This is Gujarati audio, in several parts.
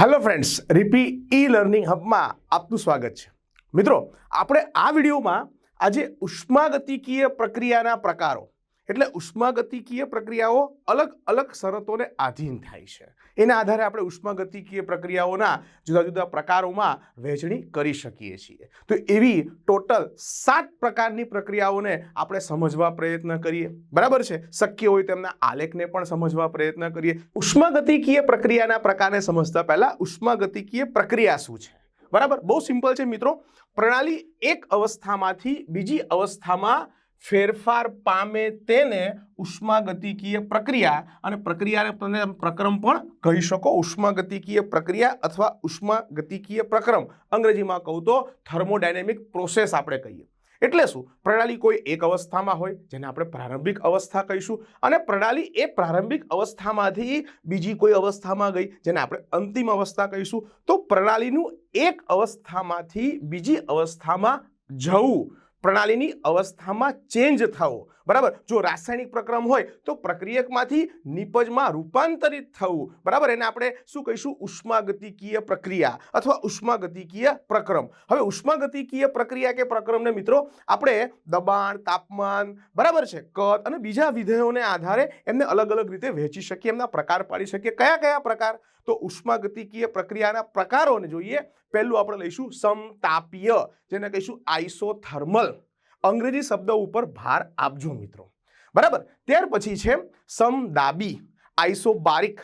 હેલો ફ્રેન્ડ્સ, રીપી ઈ લર્નિંગ હબમાં આપનું સ્વાગત છે. મિત્રો, આપણે આ વિડીયોમાં આજે ઉષ્માગતિકીય પ્રક્રિયાના પ્રકારો એટલે ઉષ્માગતિકીય પ્રક્રિયાઓ અલગ અલગ શરતોને આધીન થાય છે. એના આધારે આપણે ઉષ્માગતિકીય પ્રક્રિયાઓના જુદા જુદા પ્રકારોમાં વહેંચણી કરી શકીએ છીએ. તો એવી ટોટલ સાત પ્રકારની પ્રક્રિયાઓને આપણે સમજવા પ્રયત્ન કરીએ. બરાબર છે? શક્ય હોય તેમના આલેખને પણ સમજવા પ્રયત્ન કરીએ. ઉષ્માગતિકીય પ્રક્રિયાના પ્રકારને સમજતા પહેલાં ઉષ્માગતિકીય પ્રક્રિયા શું છે? બરાબર? બહુ સિમ્પલ છે મિત્રો. પ્રણાલી એક અવસ્થામાંથી બીજી અવસ્થામાં ફેરફાર પામે તેને ઉષ્માગતિકીય પ્રક્રિયા અને પ્રક્રિયાને તમે પ્રક્રમ પણ કહી શકો. ઉષ્માગતિકીય પ્રક્રિયા અથવા ઉષ્માગતિકીય પ્રક્રમ. અંગ્રેજીમાં કહું તો થર્મોડાયનેમિક પ્રોસેસ આપણે કહીએ. એટલે શું? પ્રણાલી કોઈ એક અવસ્થામાં હોય, જેને આપણે પ્રારંભિક અવસ્થા કહીશું. અને પ્રણાલી એ પ્રારંભિક અવસ્થામાંથી બીજી કોઈ અવસ્થામાં ગઈ, જેને આપણે અંતિમ અવસ્થા કહીશું. તો પ્રણાલીનું એક અવસ્થામાંથી બીજી અવસ્થામાં જવું. પ્રણાલીની અવસ્થામાં ચેન્જ થવો બરાબર? જો રાસાયણિક પ્રક્રમ હોય, તો પ્રક્રિયકમાંથી નિપજમાં રૂપાંતરિત થવું. બરાબર? એને આપણે શું કહીશું? ઉષ્માગતિકીય પ્રક્રિયા અથવા ઉષ્માગતિકીય પ્રક્રમ. હવે ઉષ્માગતિકીય પ્રક્રિયા કે પ્રક્રમને મિત્રો, આપણે દબાણ, તાપમાન, બરાબર છે? કદ અને બીજા વિધેયોને આધારે એમને અલગ અલગ રીતે વહેંચી શકીએ, એમના પ્રકાર પાડી શકીએ. કયા કયા પ્રકાર? તો ઉષ્માગતિકીય પ્રક્રિયાના પ્રકારોને જોઈએ પહેલું આપણે લઈશું સમતાપીય, જેને કહીશું આઈસોથર્મલ અંગ્રેજી શબ્દ ઉપર ભાર આપજો મિત્રો. બરાબર? ત્યાર પછી છે સમદાબી આઈસોબારિક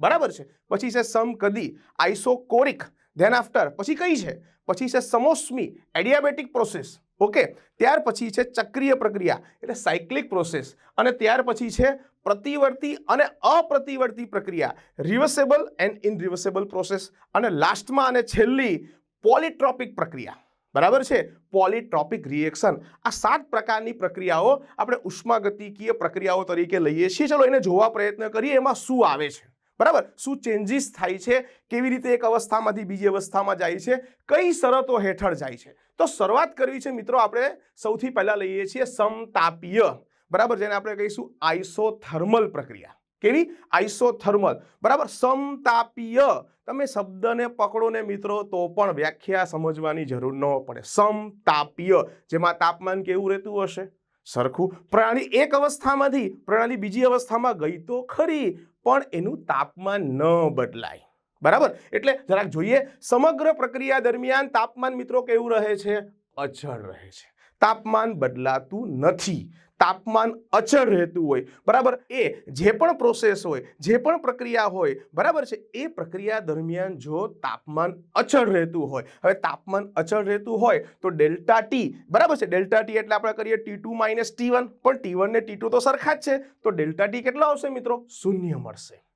બરાબર છે? પછી છે સમકદી આઈસોકોરિક ધેન આફ્ટર પછી કઈ છે? પછી છે સમોસ્મી, એડિયાબેટિક પ્રોસેસ. ઓકે? ત્યાર પછી છે ચક્રીય પ્રક્રિયા, એટલે સાયક્લિક પ્રોસેસ. અને ત્યાર પછી છે પ્રતિવર્તી અને અપ્રતિવર્તી પ્રક્રિયા રિવર્સેબલ એન્ડ ઇનરિવર્સેબલ પ્રોસેસ અને લાસ્ટમાં અને છેલ્લી પોલિટ્રોપિક પ્રક્રિયા. બરાબર છે? પોલિટ્રોપિક રિએક્શન આ સાત પ્રકારની પ્રક્રિયાઓ આપણે ઉષ્માગતિકીય પ્રક્રિયાઓ તરીકે લઈએ છીએ. ચલો એને જોવા પ્રયત્ન કરીએ, એમાં શું આવે છે? બરાબર? શું ચેન્જીસ થાય છે? કેવી રીતે એક અવસ્થામાંથી બીજી અવસ્થામાં જાય છે? કઈ શરતો હેઠળ જાય છે? તો શરૂઆત કરવી છે મિત્રો આપણે સૌથી પહેલાં લઈએ છીએ સમતાપીય. બરાબર જેને આપણે કહીશું આઈસોથર્મલ પ્રક્રિયા. કેવી આઈસોથર્મલ બરાબર? સમતાપીય. તમે શબ્દને પકડો ને મિત્રો, તો પણ વ્યાખ્યા સમજવાની જરૂર ન પડે. સમતાપીય. જેમાં તાપમાન કેવું રહેતું હશે? સરખું. પ્રણાલી એક અવસ્થામાંથી પ્રણાલી બીજી અવસ્થામાં ગઈ તો ખરી, પણ એનું તાપમાન ન બદલાય. બરાબર? એટલે જરાક જોઈએ, સમગ્ર પ્રક્રિયા દરમિયાન તાપમાન મિત્રો કેવું રહે છે? અચળ રહે છે. તાપમાન બદલાતું નથી. તાપમાન અચળ રહેતું હોય, બરાબર? એ જે પણ પ્રોસેસ હોય, જે પણ પ્રક્રિયા હોય, બરાબર છે? એ પ્રક્રિયા દરમિયાન જો તાપમાન અચળ રહેતું હોય, હવે તાપમાન અચળ રહેતું હોય તો ડેલ્ટા ટી, બરાબર છે? ડેલ્ટા ટી એટલે આપણે કરીએ T two minus T one, પણ ટી વન ને ટી ટુ તો સરખા જ છે. તો ડેલ્ટા ટી કેટલો આવશે મિત્રો? શૂન્ય મળશે.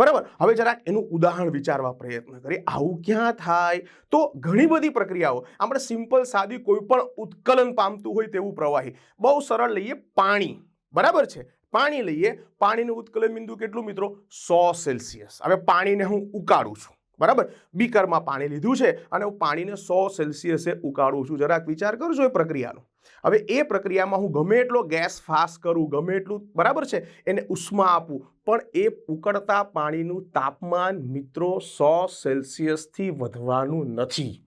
બરાબર? હવે જરાક એનું ઉદાહરણ વિચારવા પ્રયત્ન કરીએ. આવું ક્યાં થાય? તો ઘણી બધી પ્રક્રિયાઓ. આપણે સિમ્પલ, સાદી કોઈ પણ ઉત્કલન પામતું હોય તેવું પ્રવાહી. બહુ સરળ લઈએ પાણી. બરાબર છે? પાણી લઈએ. પાણીનું ઉત્કલન બિંદુ કેટલું મિત્રો? સો સેલ્સિયસ. હવે પાણીને હું ઉકાળું છું. બરાબર? બીકરમાં પાણી લીધું છે અને હું પાણીને સો સેલ્સિયસે ઉકાળું છું. જરાક વિચાર કરજો એ પ્રક્રિયાનો. હવે એ પ્રક્રિયામાં હું ગમે એટલો ગેસ ફાસ્ટ કરું, ગમે એટલું, બરાબર છે? એને ઉષ્મા આપું. પણ એ ઉકળતા પાણીનું તાપમાન મિત્રો સો સેલ્સિયસથી વધવાનું નથી.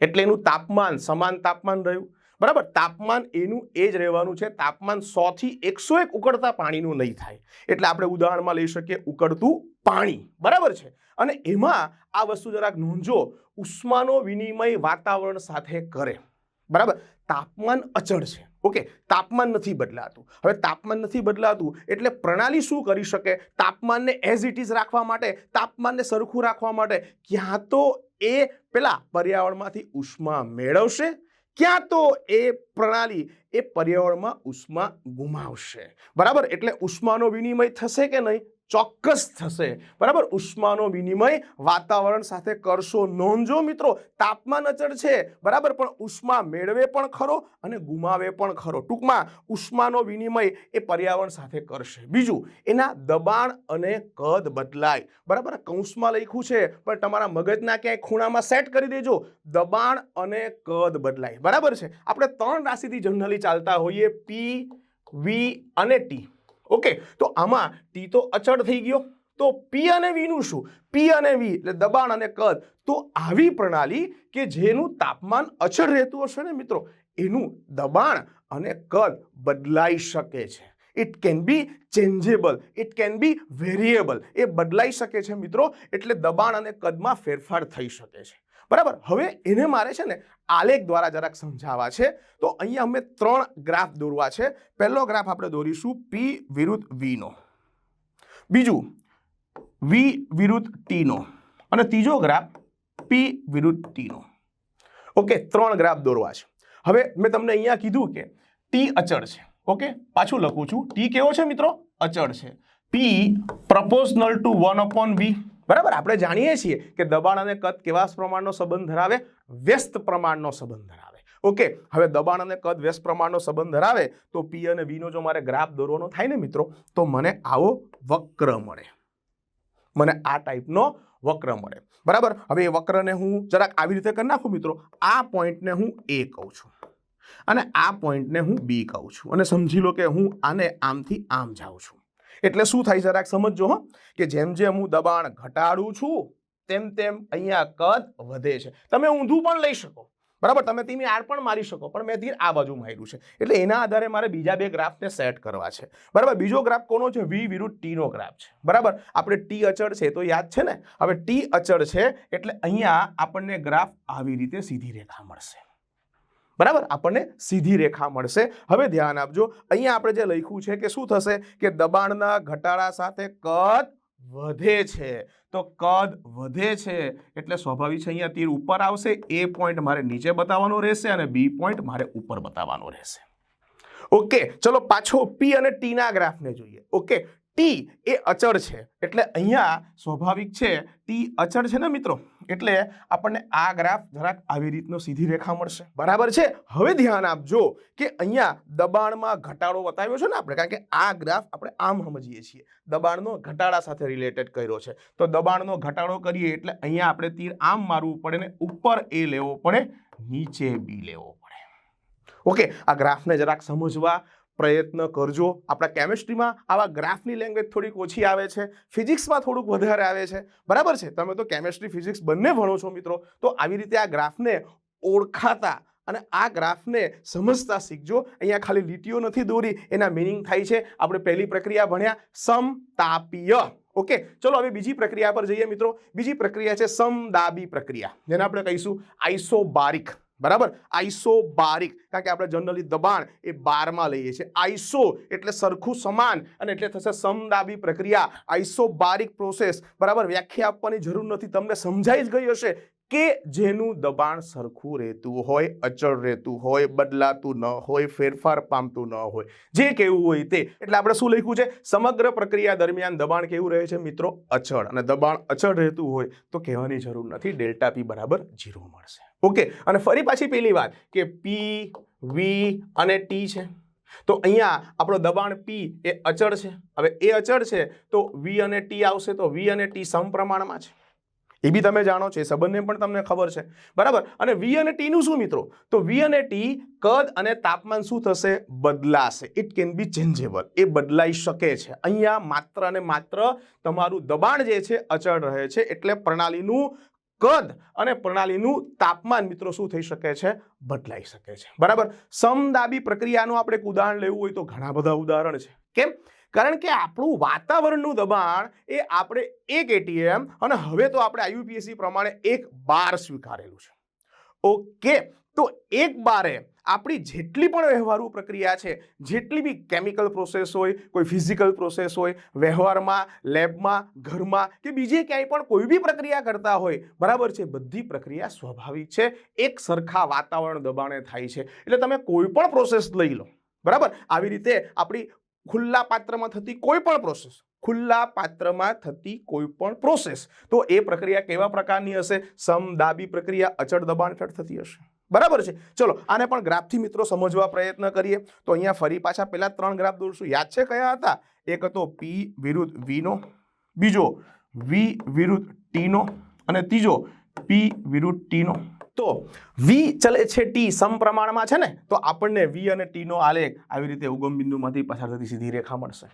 એટલે એનું તાપમાન સમાન તાપમાન રહ્યું. બરાબર? તાપમાન એનું એ જ રહેવાનું છે. તાપમાન સોથી એકસો એક ઉકળતા પાણીનું નહીં થાય. એટલે આપણે ઉદાહરણમાં લઈ શકીએ ઉકળતું પાણી. બરાબર છે? અને એમાં આ વસ્તુ જરાક નોંધજો. ઉષ્માનો વિનિમય વાતાવરણ સાથે કરે. બરાબર? તાપમાન અચળ છે. ઓકે? તાપમાન નથી બદલાતું. હવે તાપમાન નથી બદલાતું એટલે પ્રણાલી શું કરી શકે? તાપમાનને એઝ ઇટ ઇઝ રાખવા માટે, તાપમાનને સરખું રાખવા માટે ક્યાં તો એ પેલા પર્યાવરણમાંથી ઉષ્મા મેળવશે, ક્યાં તો એ પ્રણાલી એ પર્યાવરણમાં ઉષ્મા ગુમાવશે. બરાબર? એટલે ઉષ્માનો વિનિમય થશે કે નહીં? ચોક્કસ થશે. બરાબર? ઉષ્માનો વિનિમય વાતાવરણ સાથે કરશો. નોંધજો મિત્રો, તાપમાન અચળ છે. બરાબર? પણ ઉષ્મા મેળવે પણ ખરો અને ગુમાવે પણ ખરો. ટૂંકમાં, ઉષ્માનો વિનિમય એ પર્યાવરણ સાથે કરશે. બીજું, એના દબાણ અને કદ બદલાય. બરાબર? કૌંસમાં લખ્યું છે, પણ તમારા મગજના ક્યાંય ખૂણામાં સેટ કરી દેજો. દબાણ અને કદ બદલાય. બરાબર છે? આપણે ત્રણ રાશિથી જનરલી ચાલતા હોઈએ, પી, વી અને ટી. ઓકે, તો આમાં ટી તો અચળ થઈ ગયો. તો પી અને વીનું શું? પી અને વી એટલે દબાણ અને કદ. તો આવી પ્રણાલી કે જેનું તાપમાન અચળ રહેતું હશે ને મિત્રો, એનું દબાણ અને કદ બદલાઈ શકે છે. It can be changeable it can be variable એ બદલાઈ શકે છે મિત્રો, એટલે દબાણ અને કદમાં ફેરફાર થઈ શકે છે. બરાબર? હવે એને મારે છે ને આલેખ દ્વારા જરાક સમજાવવા છે. તો અહીંયા અમે ત્રણ ગ્રાફ દોરવા છે. પહેલો ગ્રાફ આપણે દોરીશું પી વિરુદ્ધ વીનો બીજું વી વિરુદ્ધ ટીનો અને ત્રીજો ગ્રાફ પી વિરુદ્ધ ટીનો ઓકે, ત્રણ ગ્રાફ દોરવા છે. હવે મેં તમને અહીંયા કીધું કે ટી અચળ છે. ઓકે, પાછું લખું છું. ટી કેવો છે મિત્રો? અચળ છે. P proportional to one upon V બરાબર? આપણે જાણીએ છીએ કે દબાણ અને કદ કેવા પ્રમાણનો સંબંધ ધરાવે? વ્યસ્ત પ્રમાણનો સંબંધ ધરાવે. ઓકે હવે દબાણ અને કદ વ્યસ્ત પ્રમાણનો સંબંધ ધરાવે તો પી અને વીનો જો મારે ગ્રાફ દોરવાનો થાય ને મિત્રો, તો મને આવો વક્ર મળે. મને આ ટાઈપનો વક્ર મળે. બરાબર? હવે એ વક્રને હું જરાક આવી રીતે કરી નાખું મિત્રો. આ પોઈન્ટને હું એ કહું છું. અને આ પોઈન્ટને હું બી કહું છું. અને સમજી લો કે હું આને આમથી આમ જાઉં છું. એટલે શું થાય જરાક સમજજો, હો. કે જેમ જેમ હું દબાણ ઘટાડું છું, તેમ તેમ અહીંયા કદ વધે છે. તમે ઊંધું પણ લઈ શકો. બરાબર? તમે તેની આર પણ મારી શકો, પણ મેં ધીર આ બાજુ માર્યું છે. એટલે એના આધારે મારે બીજા બે ગ્રાફને સેટ કરવા છે. બરાબર? બીજો ગ્રાફ કોનો છે? વી વિરુદ્ધ ટીનો ગ્રાફ છે. બરાબર? આપણે ટી અચળ છે તો યાદ છે ને? હવે ટી અચળ છે એટલે અહીંયા આપણને ગ્રાફ આવી રીતે સીધી રેખા મળશે. બરાબર? આપણને સીધી રેખા મળશે. હવે ધ્યાન આપજો, અહીંયા આપણે જે લખ્યું છે કે શું થશે? કે દબાણના ઘટાડા સાથે કદ વધે છે. તો કદ વધે છે એટલે સ્વાભાવિક છે અહીંયા તીર ઉપર આવશે, એ પોઈન્ટ મારે નીચે બતાવવાનો રહેશે અને બી પોઈન્ટ મારે ઉપર બતાવવાનો રહેશે. ઓકે, ચલો પાછો પી અને ટીના ગ્રાફને જોઈએ. ઓકે ટી એ અચળ છે. એટલે અહીંયા સ્વાભાવિક છે, ટી અચળ છે ને મિત્રો? એટલે આપણને આ ગ્રાફ જરાક આવી રીતનો સીધી રેખા મળશે. બરાબર છે? હવે ધ્યાન આપજો કે અહીંયા દબાણમાં ઘટાડો બતાવ્યો છે ને આપણે, કારણ કે આ ગ્રાફ આપણે આમ સમજીએ છીએ. દબાણનો ઘટાડા સાથે રિલેટેડ કર્યો છે. તો દબાણનો ઘટાડો કરીએ એટલે અહીંયા આપણે તીર આમ મારવું પડે ને ઉપર એ લેવો પડે, નીચે બી લેવો પડે. ઓકે, આ ગ્રાફને જરાક સમજવા પ્રયત્ન કરજો. આપણા કેમિસ્ટ્રીમાં આવા ગ્રાફની લેંગ્વેજ થોડીક ઓછી આવે છે. ફિઝિક્સમાં થોડુંક વધારે આવે છે. બરાબર છે? તમે તો કેમિસ્ટ્રી ફિઝિક્સ બંને ભણો છો મિત્રો. તો આવી રીતે આ ગ્રાફને ઓળખાતા અને આ ગ્રાફને સમજતા શીખજો. અહીંયા ખાલી લીટીઓ નથી દોરી, એના મિનિંગ થાય છે. આપણે પહેલી પ્રક્રિયા ભણ્યા, સમતાપીય. ઓકે ચલો, હવે બીજી પ્રક્રિયા પર જઈએ મિત્રો. બીજી પ્રક્રિયા છે સમદાબી પ્રક્રિયા. જેને આપણે કહીશું આઈસોબારિક બરાબર? આઈસો બારીક કારણ કે આપણે જનરલી દબાણ એ બારમાં લઈએ છીએ. આઈસો એટલે સરખું સમાન અને એટલે થશે સમદાબી પ્રક્રિયા. આઈસો બારીક પ્રોસેસ. બરાબર? વ્યાખ્યા આપવાની જરૂર નથી. તમને સમજાઈ જ ગઈ હશે કે જેનું દબાણ સરખું રહેતું હોય, અચળ રહેતું હોય, બદલાતું ન હોય, ફેરફાર પામતું ન હોય. જે કેવું હોય તે. એટલે આપણે શું લખ્યું છે? સમગ્ર પ્રક્રિયા દરમિયાન દબાણ કેવું રહે છે મિત્રો? અચળ. અને દબાણ અચળ રહેતું હોય તો કહેવાની જરૂર નથી. ડેલ્ટા પી બરાબર ઝીરો મળશે. ઓકે, અને ફરી પાછી પેલી વાત કે પી વી અને ટી છે. તો અહીંયા આપણો દબાણ પી એ અચળ છે. હવે એ અચળ છે તો વી અને ટી આવશે તો વી અને ટી સમપ્રમાણમાં છે. એ બી તમે જાણો છો, એ સંબંધને પણ તમને ખબર છે. બરાબર? અને વી અને ટીનું શું મિત્રો? તો વી અને ટી કદ અને તાપમાન શું થશે? બદલાશે. ઇટ કેન બી ચેન્જેબલ એ બદલાઈ શકે છે. અહીંયા માત્ર અને માત્ર તમારું દબાણ જે છે, અચળ રહે છે. એટલે પ્રણાલીનું કદ અને પ્રણાલીનું તાપમાન મિત્રો શું થઈ શકે છે? બદલાઈ શકે છે. બરાબર? સમદાબી પ્રક્રિયાનું આપણે એક ઉદાહરણ લેવું હોય તો ઘણા બધા ઉદાહરણ છે. કેમ? કારણ કે આપણું વાતાવરણનું દબાણ એ આપણે એક એટીએમ અને હવે તો આપણે આઈયુપીએસસી પ્રમાણે એક બાર સ્વીકારેલું છે. ઓકે. તો એક બારે આપણી જેટલી પણ વ્યવહારુ પ્રક્રિયા છે, જેટલી બી કેમિકલ પ્રોસેસ હોય, કોઈ ફિઝિકલ પ્રોસેસ હોય, વ્યવહારમાં લેબમાં ઘરમાં કે બીજે ક્યાંય પણ કોઈ બી પ્રક્રિયા કરતા હોય, બરાબર છે, બધી પ્રક્રિયા સ્વાભાવિક છે, એક સરખા વાતાવરણ દબાણે થાય છે. એટલે તમે કોઈ પણ પ્રોસેસ લઈ લો, બરાબર? આવી રીતે આપણી ખુલ્લા પાત્રમાં થતી કોઈ પણ પ્રોસેસ ખુલ્લા પાત્રમાં થતી કોઈ પણ પ્રોસેસ તો એ પ્રક્રિયા કેવા પ્રકારની હશે? સમદાબી પ્રક્રિયા, અચળ દબાણ હેઠળ થતી હશે. બરાબર છે. ચલો, આને પણ ગ્રાફથી મિત્રો સમજવા પ્રયત્ન કરીએ. તો અહીંયા ફરી પાછા પહેલા ત્રણ ગ્રાફ દોરશું. યાદ છે કયા હતા? એક હતો પી વિરુદ્ધ વીનો બીજો વી વિરુદ્ધ ટીનો અને ત્રીજો પી વિરુદ્ધ ટીનો તો વી ચલે છે ટી સમપ્રમાણમાં છે ને? તો આપણને વી અને ટીનો આલેખ આવી રીતે ઉગમ બિંદુમાંથી પસાર થતી સીધી રેખા મળશે.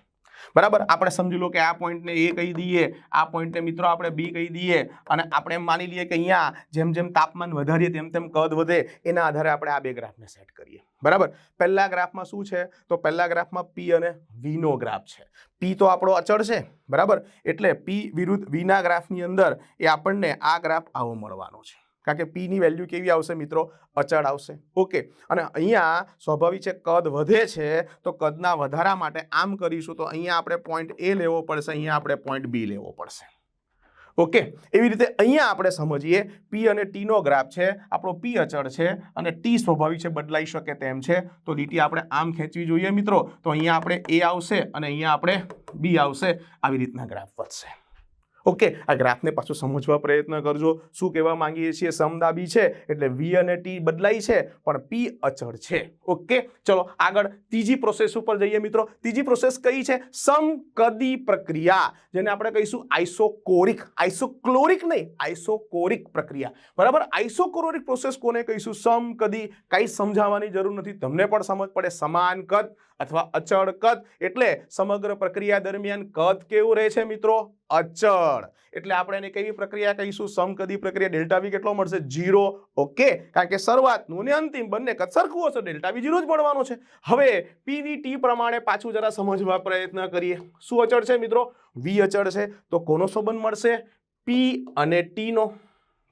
બરાબર? આપણે સમજી લો કે આ પોઈન્ટને એ કહી દઈએ, આ પોઈન્ટને મિત્રો આપણે બી કહી દઈએ અને આપણે એમ માની લઈએ કે અહીંયા જેમ જેમ તાપમાન વધારીએ તેમ તેમ કદ વધે, એના આધારે આપણે આ બે ગ્રાફને સેટ કરીએ. બરાબર? પહેલા ગ્રાફમાં શું છે? તો પહેલા ગ્રાફમાં પી અને વીનો ગ્રાફ છે. પી તો આપણો અચળ છે, બરાબર? એટલે પી વિરુદ્ધ વીના ગ્રાફની અંદર એ આપણને આ ગ્રાફ આવો મળવાનો છે. કારણ કે પીની વેલ્યુ કેવી આવશે મિત્રો? અચળ આવશે. ઓકે અને અહીંયા સ્વાભાવિક છે કદ વધે છે, તો કદના વધારા માટે આમ કરીશું તો અહીંયા આપણે પોઈન્ટ એ લેવો પડશે, અહીંયા આપણે પોઈન્ટ બી લેવો પડશે. ઓકે એવી રીતે અહીંયા આપણે સમજીએ પી અને ટીનો ગ્રાફ છે, આપણો પી અચળ છે અને ટી સ્વાભાવિક છે બદલાઈ શકે તેમ છે, તો લીટી આપણે આમ ખેંચવી જોઈએ મિત્રો. તો અહીંયા આપણે એ આવશે અને અહીંયા આપણે બી આવશે. આવી રીતના ગ્રાફ વધશે. ઓકે, આ ગ્રાફને પાછું સમજવા પ્રયત્ન કરજો. શું કહેવા માંગીએ છીએ? સમદાબી છે, એટલે વી અને ટી બદલાય છે, પણ પી અચળ છે. ઓકે, ચલો આગળ ત્રીજી પ્રોસેસ ઉપર જઈએ મિત્રો. ત્રીજી પ્રોસેસ કઈ છે? સમકદી પ્રક્રિયા, જેને આપણે કહીશું આઇસોકોરિક આઇસોક્લોરિક નહીં આઇસોકોરિક પ્રક્રિયા. બરાબર? આઇસોકોરિક પ્રોસેસ કોને કહીશું? સમકદી. કાંઈ સમજાવવાની જરૂર નથી. તમને પણ સમજ પડે. સમાન કદ. અથવા અચળ કદ? એટલે સમગ્ર પ્રક્રિયા દરમિયાન કદ કેવું રહે છે મિત્રો? અચળ. એટલે આપણે એને કેવી પ્રક્રિયા કહીશું? સમકદી પ્રક્રિયા. ડેલ્ટા વી કેટલો મળશે? Zero okay? કારણ કે શરૂઆતનું અને અંતિમ બંને કદ સરખું હશે. ડેલ્ટા વી જીરો જ મળવાનો છે. હવે પીવીટી પ્રમાણે પાછું જરા સમજવા પ્રયત્ન કરીએ. શું અચળ છે મિત્રો? વી અચળ છે. તો કોનો સંબંધ મળશે? પી અને ટીનો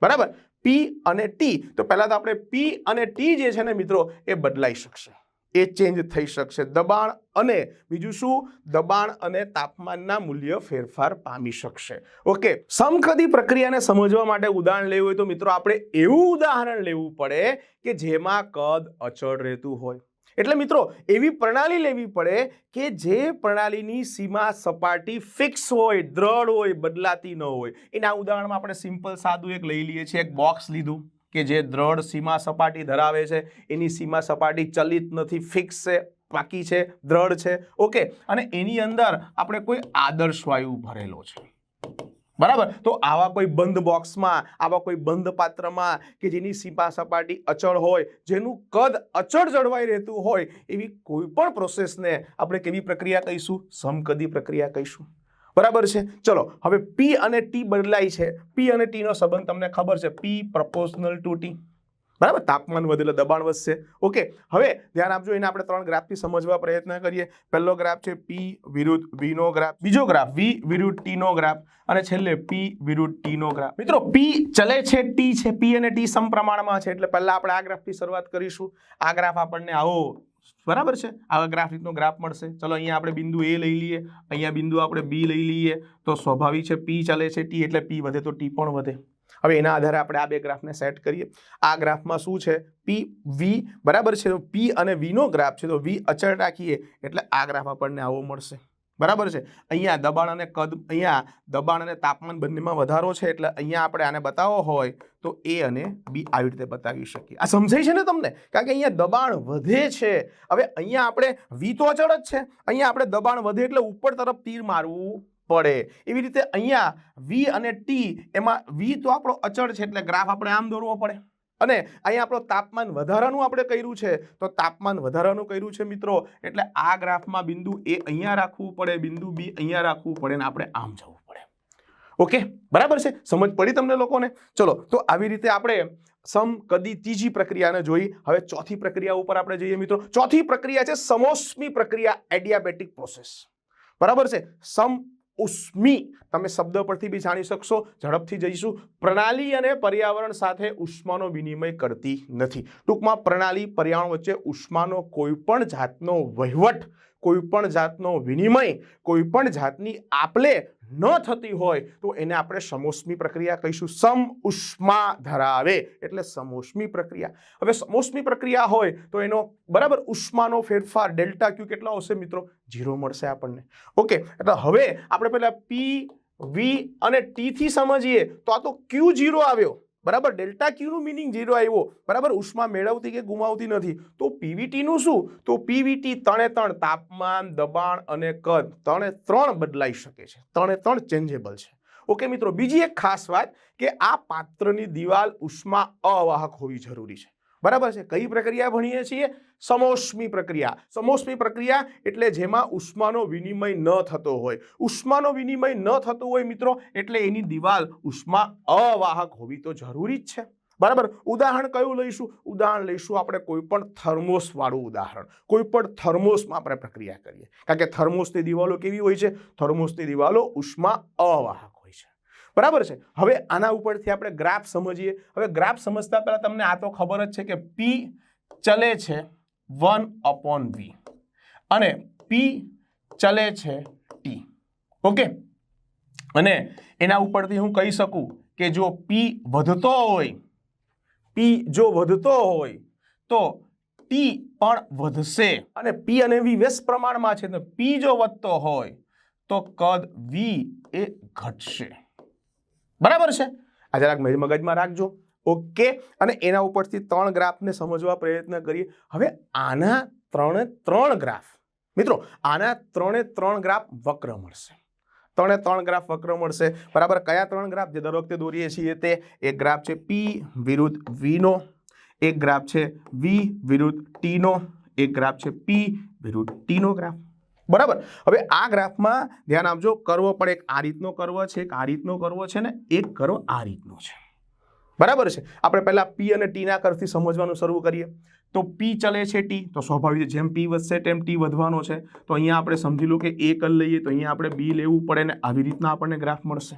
બરાબર? પી અને ટી તો પહેલાં તો આપણે પી અને ટી જે છે ને મિત્રો, એ બદલાઈ શકશે. એ ચેન્જ થઈ શકશે. દબાણ અને બીજું શું? દબાણ અને તાપમાનના મૂલ્ય ફેરફાર પામી શકશે. ઓકે સમખદી પ્રક્રિયાને સમજવા માટે ઉદાહરણ લેવું હોય તો મિત્રો આપણે એવું ઉદાહરણ લેવું પડે કે જેમાં કદ અચળ રહેતું હોય. એટલે મિત્રો, એવી પ્રણાલી લેવી પડે કે જે પ્રણાલીની સીમા સપાટી ફિક્સ હોય, દ્રઢ હોય, બદલાતી ન હોય. એના ઉદાહરણમાં આપણે સિમ્પલ સાદું એક લઈ લઈએ છીએ, એક બોક્સ લીધું. કે જે દ્રઢ સીમા સપાટી ધરાવે છે, એની સીમા સપાટી ચલિત નથી ફિક્સ છે પાકી છે, દ્રઢ છે. ઓકે અને એની અંદર આપણે કોઈ આદર્શ વાયુ ભરેલો છે. બરાબર? તો આવા કોઈ બંધ બોક્સમાં, આવા કોઈ બંધ પાત્રમાં કે જેની સીમા સપાટી અચળ હોય, જેનું કદ અચળ જળવાઈ રહેતું હોય, એવી કોઈ પણ પ્રોસેસને આપણે કેવી પ્રક્રિયા કહીશું? સમકદી પ્રક્રિયા કહીશું. બરાબર છે? ચલો, હવે પી અને ટી બદલાય છે. પી અને ટીનો સંબંધ તમને ખબર છે. પી પ્રપોર્શનલ ટુ ટી બરાબર? તાપમાન વધે દબાણ વધશે. ઓકે હવે ધ્યાન આપજો, એને આપણે ત્રણ ગ્રાફથી સમજવા પ્રયત્ન કરીએ. પહેલો ગ્રાફ છે પી વિરુદ્ધ વી નો ગ્રાફ બીજો ગ્રાફ વી વિરુદ્ધ ટી નો ગ્રાફ અને છેલ્લે પી વિરુદ્ધ ટી નો ગ્રાફ મિત્રો પી ચલે છે ટી છે. પી અને ટી સમપ્રમાણમાં છે. એટલે પહેલા આપણે આ ગ્રાફથી શરૂઆત કરીશું. આ ગ્રાફ આપણને આવો બરાબર છે? આવા ગ્રાફિકનો ગ્રાફ મળશે. ચલો અહીંયા આપણે બિંદુ એ લઈ લઈએ. અહીંયા બિંદુ આપણે બી લઈ લઈએ. તો સ્વાભાવિક છે પી ચાલે છે ટી એટલે પી વધે તો ટી પણ વધે. હવે એના આધારે આપણે આ બે ગ્રાફને સેટ કરીએ. આ ગ્રાફમાં શું છે? પી વી બરાબર છે? પી અને વીનો ગ્રાફ છે. તો વી અચળ રાખીએ એટલે આ ગ્રાફ આપણને આવો મળશે. બરાબર છે? અહીંયા દબાણ અને કદ, અહીંયા દબાણ અને તાપમાન બંનેમાં વધારો છે, એટલે અહીંયા આપણે આને બતાવવો હોય તો એ અને બી આવી રીતે બતાવી શકીએ. આ સમજાય છે ને તમને? કારણ કે અહીંયા દબાણ વધે છે. હવે અહીંયા આપણે વી તો અચળ જ છે. અહીંયા આપણે દબાણ વધે એટલે ઉપર તરફ તીર મારવું પડે. એવી રીતે અહીંયા વી અને ટી એમાં વી તો આપણો અચળ છે, એટલે ગ્રાફ આપણે આમ દોરવો પડે. અને અહીંયા આપણો તાપમાન વધારાનું આપણે કર્યું છે, તો તાપમાન વધારાનું કર્યું છે મિત્રો, એટલે આ ગ્રાફમાં બિંદુ એ અહીંયા રાખવું પડે, બિંદુ બી અહીંયા રાખવું પડે ને આપણે આમ જવું પડે. ઓકે બરાબર છે? સમજ પડી તમને લોકોને? ચલો, તો આવી રીતે આપણે સમ, કદી, ત્રીજી પ્રક્રિયાને જોઈ. હવે ચોથી પ્રક્રિયા ઉપર આપણે જઈએ મિત્રો. ચોથી પ્રક્રિયા છે સમોસમી પ્રક્રિયા એડિયાબેટિક પ્રોસેસ બરાબર છે? સમ ઉષ્મી તમે શબ્દ પરથી બી જાણી શકશો. ઝડપથી જઈશું. પ્રણાલી અને પર્યાવરણ સાથે ઉષ્માનો વિનિમય કરતી નથી. ટૂંકમાં પ્રણાલી, પર્યાવરણ વચ્ચે ઉષ્માનો કોઈ પણ જાતનો વહીવટ કોઈ પણ જાતનો વિનિમય કોઈ પણ જાતની આપલે ન થતી હોય, તો એને આપણે સમોષ્મી પ્રક્રિયા કહીશું. સમ ઉષ્મા ધરાવે એટલે સમોષ્મી પ્રક્રિયા. હવે સમોષ્મી પ્રક્રિયા હોય તો એનો બરાબર ઉષ્માનો ફેરફાર, ડેલ્ટા ક્યુ કેટલો હશે મિત્રો? ઝીરો મળશે આપણને. ઓકે, એટલે હવે આપણે પહેલાં પી, વી અને ટીથી સમજીએ. તો આ તો ક્યુ જીરો આવ્યો. બરાબર? ડેલ્ટા ક્યુનું મિનિંગ જીરો આવ્યો. બરાબર? ઉષ્મા મેળવતી કે ગુમાવતી નથી. તો પીવીટીનું શું? તો પીવીટી ત્રણે ત્રણ તાપમાન, દબાણ અને કદ ત્રણે ત્રણ બદલાઈ શકે છે. ત્રણે ત્રણ ચેન્જેબલ છે. ઓકે મિત્રો, બીજી એક ખાસ વાત કે આ પાત્રની દિવાલ ઉષ્મા અવાહક હોવી જરૂરી છે. બરાબર છે? કઈ પ્રક્રિયા ભણીએ છીએ? સમોષ્મી પ્રક્રિયા. સમોષ્મી પ્રક્રિયા એટલે જેમાં ઉષ્માનો વિનિમય ન થતો હોય. ઉષ્માનો વિનિમય ન થતો હોય મિત્રો, એટલે એની દિવાલ ઉષ્મા અવાહક હોવી તો જરૂરી જ છે. બરાબર? ઉદાહરણ કયું લઈશું? ઉદાહરણ લઈશું આપણે કોઈ પણ થર્મોસ ઉદાહરણ. કોઈ પણ થર્મોસમાં આપણે પ્રક્રિયા કરીએ. કારણ કે થર્મોસની દિવાલો કેવી હોય છે? થર્મોસની દિવાલો ઉષ્મા અવાહક બરાબર છે? હવે આના ઉપરથી આપણે ગ્રાફ સમજીએ. હવે ગ્રાફ સમજતા પહેલા તમને આ તો ખબર જ છે કે પી ચલે છે વન અપોન વી અને પી ચલે છે ટી ઓકે? અને એના ઉપરથી હું કહી શકું કે જો પી વધતો હોય પી જો વધતો હોય, તો ટી પણ વધશે. અને પી અને વી વ્યસ્ત પ્રમાણમાં છે, તો પી જો વધતો હોય, તો કદ વી એ ઘટશે. બરાબર છે? આ જરાક મગ- મગજમાં રાખજો. ઓકે? અને એના ઉપરથી ત્રણ ગ્રાફને સમજવા પ્રયત્ન કરીએ. હવે આના ત્રણે ત્રણ ગ્રાફ. મિત્રો, આના ત્રણે ત્રણ ગ્રાફ વક્ર મળશે. ત્રણે ત્રણ ગ્રાફ વક્ર મળશે. બરાબર? કયા ત્રણ ગ્રાફ? જે દર વખતે દોરીએ છીએ તે. એક ગ્રાફ છે પી વિરુદ્ધ વીનો એક ગ્રાફ છે વી વિરુદ્ધ ટીનો એક ગ્રાફ છે પી વિરુદ્ધ ટીનો ગ્રાફ. બરાબર? હવે આ ગ્રાફમાં ધ્યાન આપજો, કરવો પણ એક આ રીતનો કરવો છે, એક આ રીતનો કરવો છે ને એક કરવો આ રીતનો છે. બરાબર છે? આપણે પહેલા પી અને ટીના કરથી સમજવાનું શરૂ કરીએ. તો પી ચલે છે ટી તો સ્વાભાવિક જેમ પી વધશે તેમ ટી વધવાનો છે. તો અહીંયા આપણે સમજી લો કે એ કલ લઈએ તો અહીંયા આપણે બી લેવું પડે ને આવી રીતના આપણને ગ્રાફ મળશે.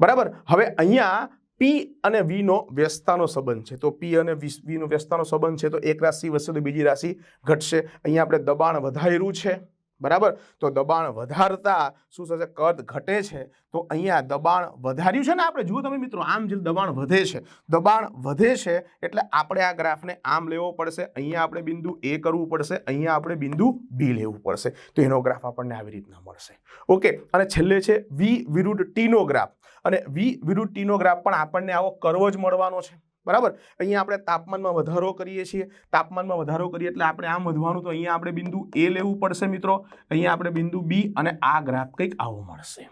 બરાબર? હવે અહીંયા પી અને વીનો વ્યસ્તાનો સંબંધ છે. તો પી અને વીનો વ્યસ્તાનો સંબંધ છે, તો એક રાશિ વધશે તો બીજી રાશિ ઘટશે. અહીંયા આપણે દબાણ વધારેલું છે. બરાબર? તો દબાણ વધારતા શું થશે? કદ ઘટે છે. તો અહીંયા દબાણ વધાર્યું છે ને આપણે? જુઓ તમે મિત્રો, આમ જે દબાણ વધે છે. દબાણ વધે છે એટલે આપણે આ ગ્રાફને આમ લેવો પડશે. અહીંયા આપણે બિંદુ એ કરવું પડશે. અહીંયા આપણે બિંદુ બી લેવું પડશે. તો એનો ગ્રાફ આપણને આવી રીતના મળશે. ઓકે? અને છેલ્લે છે વી વિરુદ્ધ ટીનો ગ્રાફ. અને વી વિરુદ્ધ ટીનો ગ્રાફ પણ આપણને આવો કરવો જ મળવાનો છે. બરાબર? અહીંયા આપણે તાપમાનમાં વધારો કરીએ છીએ. તાપમાનમાં વધારો કરીએ એટલે આપણે આમ વધવાનું તો અહીંયા આપણે બિંદુ એ લેવું પડશે મિત્રો. અહીંયા આપણે બિંદુ બી અને આ ગ્રાફ કંઈક આવો મળશે.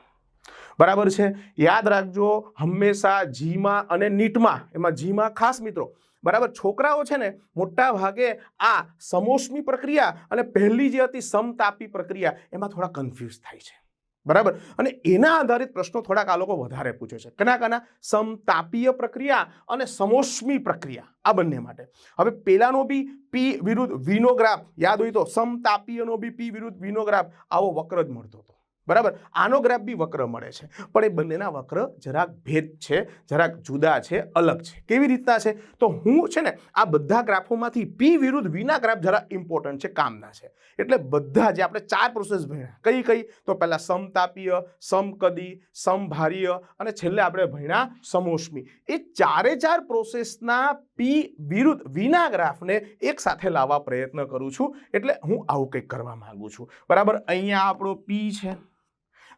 બરાબર છે? યાદ રાખજો, હંમેશા જીમાં અને નીટમાં, એમાં જીમાં ખાસ મિત્રો. બરાબર? છોકરાઓ છે ને, મોટા ભાગે આ સમોષ્મી પ્રક્રિયા અને પહેલી જે હતી સમતાપી પ્રક્રિયા, એમાં થોડા કન્ફ્યુઝ થાય છે. બરાબર? અને એના આધારિત પ્રશ્નો થોડાક આ લોકો વધારે પૂછે છે. કના કના? સમતાપીય પ્રક્રિયા અને સમોષ્મી પ્રક્રિયા, આ બંને માટે. હવે પેલાનો બી પી વિરુદ્ધ વિનોગ્રાફ યાદ હોય તો સમતાપીયનો બી પી વિરુદ્ધ વિનોગ્રાફ આવો વક્ર જ મળતો હતો. બરાબર? આનો ગ્રાફ બી વક્ર મળે છે. પણ એ બંનેના વક્ર જરાક ભેદ છે, જરાક જુદા છે, અલગ છે. કેવી રીતના છે? તો હું છે ને આ બધા ગ્રાફોમાંથી પી વિરુદ્ધ વીના ગ્રાફ જરા ઇમ્પોર્ટન્ટ છે, કામના છે. એટલે બધા જે આપણે ચાર પ્રોસેસ ભણ્યા, કઈ કઈ? તો પહેલાં સમતાપીય, સમકદી, સમભારીય અને છેલ્લે આપણે ભણ્યા સમોષ્મી. એ ચારે ચાર પ્રોસેસના પી વિરુદ્ધ વીના ગ્રાફને એક સાથે લાવવા પ્રયત્ન કરું છું. એટલે હું આવું કંઈક કરવા માગું છું. બરાબર? અહીંયા આપણો પી છે.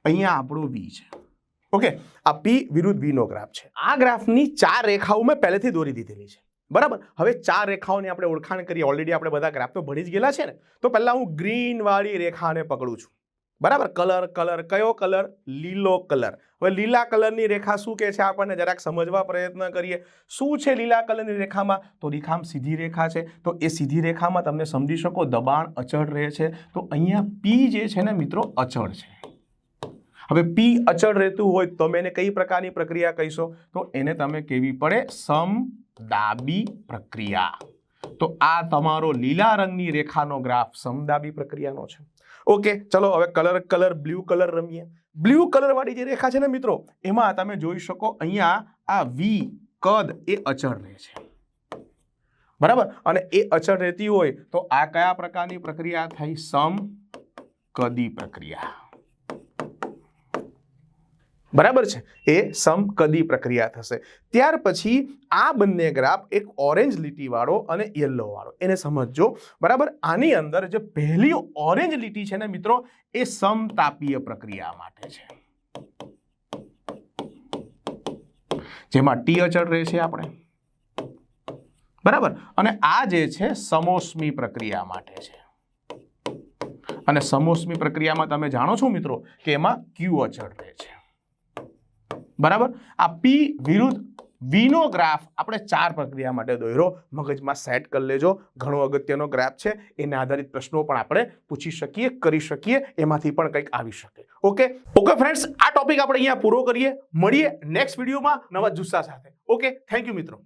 અહીંયા આપણો વી છે. ઓકે આ પી વિરુદ્ધ વીનો ગ્રાફ છે. આ ગ્રાફની ચાર રેખાઓ મેં પહેલેથી દોરી દીધેલી છે. બરાબર? હવે ચાર રેખાઓની આપણે ઓળખાણ કરીએ. ઓલરેડી આપણે બધા ગ્રાફ તો ભણી જ ગયેલા છે ને? તો પહેલાં હું ગ્રીનવાળી રેખાને પકડું છું. બરાબર? કલર કલર કયો કલર લીલો કલર હવે લીલા કલરની રેખા શું કહે છે આપણને? જરાક સમજવા પ્રયત્ન કરીએ. શું છે લીલા કલરની રેખામાં? તો રેખામાં સીધી રેખા છે. તો એ સીધી રેખામાં તમને સમજી શકો, દબાણ અચળ રહે છે. તો અહીંયા પી જે છે ને મિત્રો, અચળ છે. હવે પી અચળ રહેતું હોય તમે એને કઈ પ્રકારની પ્રક્રિયા કહીશો? તો એને તમે કેવી પડે? સમદાબી પ્રક્રિયા. તો આ તમારો લીલા રંગની રેખાનો ગ્રાફ સમદાબી પ્રક્રિયાનો છે. ઓકે, ચલો હવે કલર કલર, બ્લુ કલર રમીએ. બ્લુ કલર વાળી જે રેખા છે ને મિત્રો, એમાં તમે જોઈ શકો અહીંયા આ વી કદ એ અચળ રહે છે. બરાબર? અને એ અચળ રહેતી હોય તો આ કયા પ્રકારની પ્રક્રિયા થઈ? સમ કદી પ્રક્રિયા. બરાબર છે? એ સમકદી પ્રક્રિયા થશે. ત્યાર પછી આ બંને ગ્રાફ એક ઓરેન્જ લીટીવાળો અને યલો વાળો. એને સમજજો. બરાબર? આની અંદર જે પહેલી ઓરેન્જ લીટી છે ને મિત્રો, એ સમતાપીય પ્રક્રિયા માટે છે. જેમાં ટી અચળ રહે છે આપણે. બરાબર? અને આ જે છે સમોસમી પ્રક્રિયા માટે છે. અને સમોસમી પ્રક્રિયામાં તમે જાણો છો મિત્રો કે એમાં ક્યુ અચળ રહે છે. બરાબર? આ પી વિરુદ્ધ વીનો ગ્રાફ આપણે ચાર પ્રક્રિયા માટે દોર્યો મગજમાં સેટ કરી લેજો. ઘણો અગત્યનો ગ્રાફ છે. એના આધારિત પ્રશ્નો પણ આપણે પૂછી શકીએ, કરી શકીએ. એમાંથી પણ કંઈક આવી શકે. ઓકે ઓકે ફ્રેન્ડ્સ આ ટોપિક આપણે અહીંયા પૂરો કરીએ. મળીએ નેક્સ્ટ વિડીયોમાં નવા જુસ્સા સાથે. ઓકે થેન્ક યુ મિત્રો.